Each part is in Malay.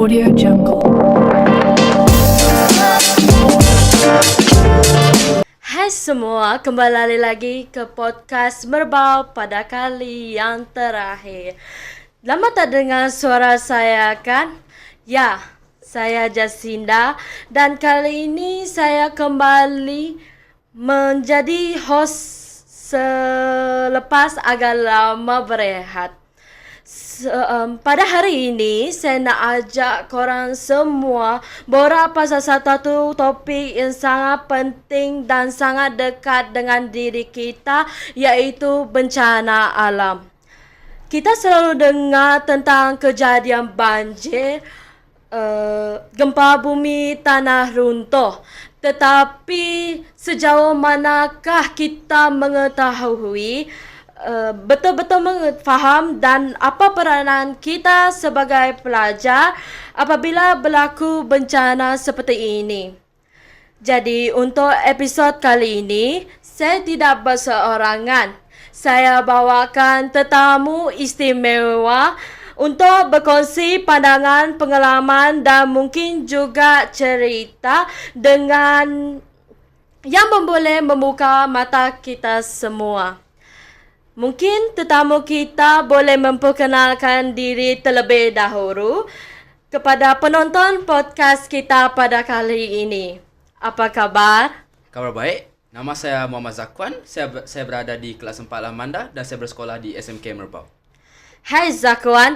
Audio Jungle. Hai semua, kembali lagi ke podcast Merbau pada kali yang terakhir. Lama tak dengar suara saya kan? Ya, saya Jacinda dan kali ini saya kembali menjadi host selepas agak lama berehat. Se- um, pada hari ini saya nak ajak korang semua borak pasal satu topik yang sangat penting dan sangat dekat dengan diri kita iaitu bencana alam. Kita selalu dengar tentang kejadian banjir, uh, gempa bumi, tanah runtuh. Tetapi sejauh manakah kita mengetahui uh, betul-betul faham dan apa peranan kita sebagai pelajar apabila berlaku bencana seperti ini? Jadi untuk episod kali ini, saya tidak berseorangan. Saya bawakan tetamu istimewa untuk berkongsi pandangan, pengalaman dan mungkin juga cerita dengan yang boleh membuka mata kita semua. Mungkin tetamu kita boleh memperkenalkan diri terlebih dahulu kepada penonton podcast kita pada kali ini. Apa khabar? Kabar baik. Nama saya Muhammad Zakwan. Saya saya berada di kelas 4 Lamanda dan saya bersekolah di SMK Merbau. Hai Zakwan,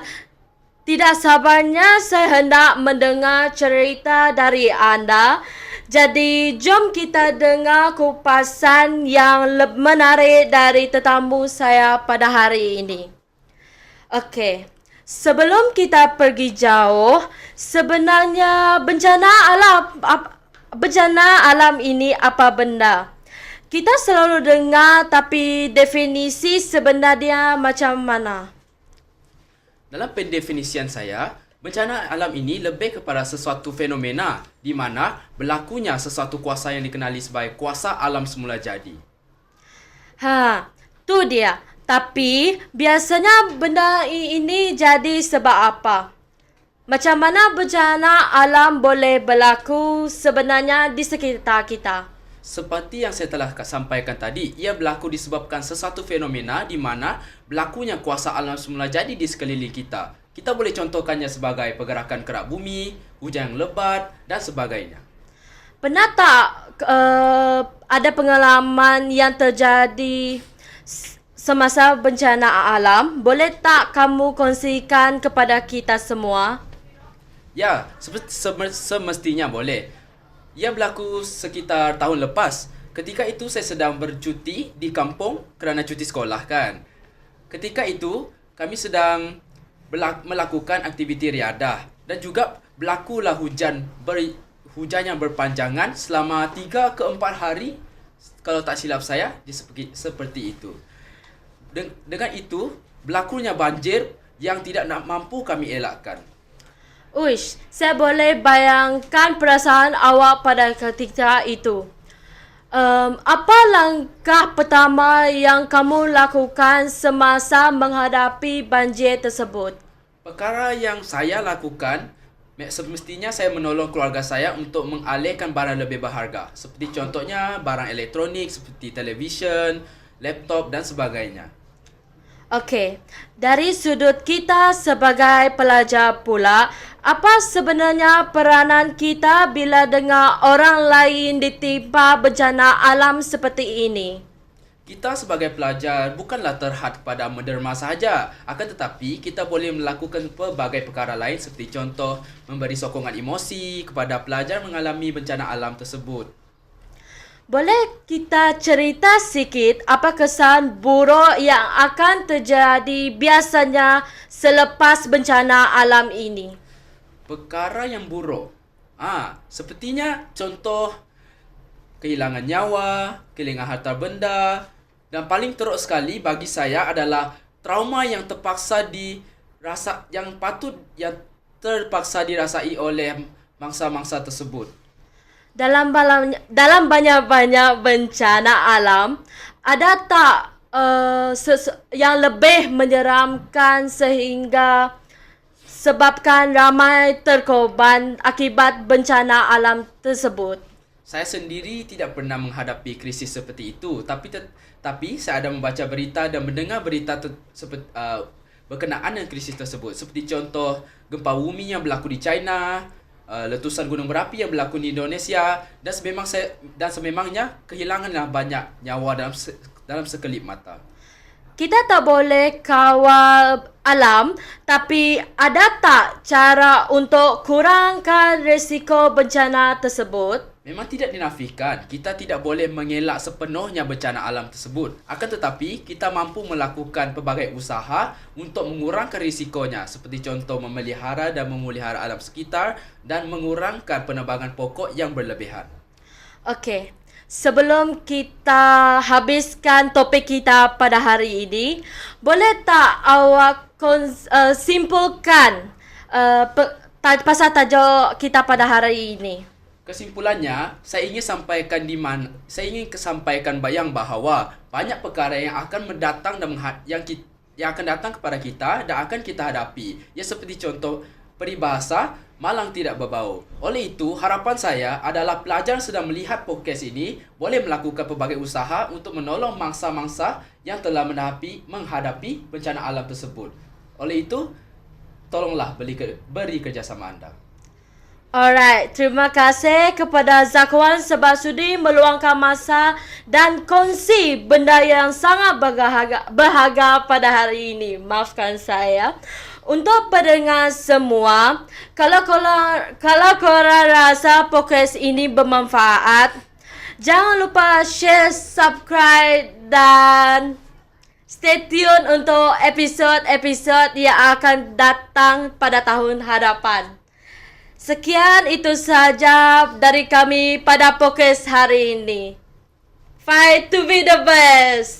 tidak sabarnya saya hendak mendengar cerita dari anda. Jadi jom kita dengar kupasan yang menarik dari tetamu saya pada hari ini. Okey, sebelum kita pergi jauh, sebenarnya bencana alam bencana alam ini apa benda? Kita selalu dengar tapi definisi sebenarnya macam mana? Dalam pendefinisian saya, bencana alam ini lebih kepada sesuatu fenomena di mana berlakunya sesuatu kuasa yang dikenali sebagai kuasa alam semula jadi. Ha, tu dia. Tapi biasanya benda ini jadi sebab apa? Macam mana bencana alam boleh berlaku sebenarnya di sekitar kita? Seperti yang saya telah ka- sampaikan tadi, ia berlaku disebabkan sesuatu fenomena di mana berlakunya kuasa alam semula jadi di sekeliling kita. Kita boleh contohkannya sebagai pergerakan kerak bumi, hujan yang lebat dan sebagainya. Pernah tak uh, ada pengalaman yang terjadi semasa bencana alam? Boleh tak kamu kongsikan kepada kita semua? Ya, semestinya boleh. Ia berlaku sekitar tahun lepas. Ketika itu saya sedang bercuti di kampung kerana cuti sekolah kan. Ketika itu kami sedang melakukan aktiviti riadah dan juga berlakulah hujan ber- hujan yang berpanjangan selama 3 ke 4 hari kalau tak silap saya dia seperti, seperti itu. Den- dengan itu berlakunya banjir yang tidak nak mampu kami elakkan. Uish, saya boleh bayangkan perasaan awak pada ketika itu. Um, apa langkah pertama yang kamu lakukan semasa menghadapi banjir tersebut? Perkara yang saya lakukan me- semestinya saya menolong keluarga saya untuk mengalihkan barang lebih berharga seperti contohnya barang elektronik seperti televisyen, laptop dan sebagainya. Okey, dari sudut kita sebagai pelajar pula, apa sebenarnya peranan kita bila dengar orang lain ditimpa bencana alam seperti ini? Kita sebagai pelajar bukanlah terhad kepada menderma sahaja, akan tetapi kita boleh melakukan pelbagai perkara lain seperti contoh memberi sokongan emosi kepada pelajar mengalami bencana alam tersebut. Boleh kita cerita sikit apa kesan buruk yang akan terjadi biasanya selepas bencana alam ini? Perkara yang buruk. Ah, sepertinya contoh kehilangan nyawa, kehilangan harta benda dan paling teruk sekali bagi saya adalah trauma yang terpaksa dirasa yang patut yang terpaksa dirasai oleh mangsa-mangsa tersebut. Dalam balam, dalam banyak-banyak bencana alam, ada tak uh, ses- yang lebih menyeramkan sehingga sebabkan ramai terkorban akibat bencana alam tersebut. Saya sendiri tidak pernah menghadapi krisis seperti itu, tapi te- tapi saya ada membaca berita dan mendengar berita te- seperti uh, berkenaan dengan krisis tersebut. Seperti contoh gempa bumi yang berlaku di China, uh, letusan gunung berapi yang berlaku di Indonesia dan sememang saya dan sememangnya kehilanganlah banyak nyawa dalam se- dalam sekelip mata. Kita tak boleh kawal alam, tapi ada tak cara untuk kurangkan risiko bencana tersebut? Memang tidak dinafikan, kita tidak boleh mengelak sepenuhnya bencana alam tersebut. Akan tetapi, kita mampu melakukan pelbagai usaha untuk mengurangkan risikonya seperti contoh memelihara dan memelihara alam sekitar dan mengurangkan penebangan pokok yang berlebihan. Okey. Sebelum kita habiskan topik kita pada hari ini, boleh tak awak kons- uh, simpulkan uh, pe- ta- pasal tajuk kita pada hari ini? Kesimpulannya, saya ingin sampaikan di mana saya ingin kesampaikan bayang bahawa banyak perkara yang akan mendatang dan mengha- yang ki- yang akan datang kepada kita dan akan kita hadapi. Ya seperti contoh peribahasa malang tidak berbau. Oleh itu, harapan saya adalah pelajar sedang melihat podcast ini boleh melakukan pelbagai usaha untuk menolong mangsa-mangsa yang telah menghadapi menghadapi bencana alam tersebut. Oleh itu, tolonglah beri, beri kerjasama anda. Alright, terima kasih kepada Zakwan sebab sudi meluangkan masa dan kongsi benda yang sangat berharga, berharga pada hari ini. Maafkan saya. Untuk pendengar semua, kalau korang, kalau korang rasa podcast ini bermanfaat, jangan lupa share, subscribe dan stay tune untuk episod-episod yang akan datang pada tahun hadapan. Sekian itu saja dari kami pada podcast hari ini. Fight to be the best.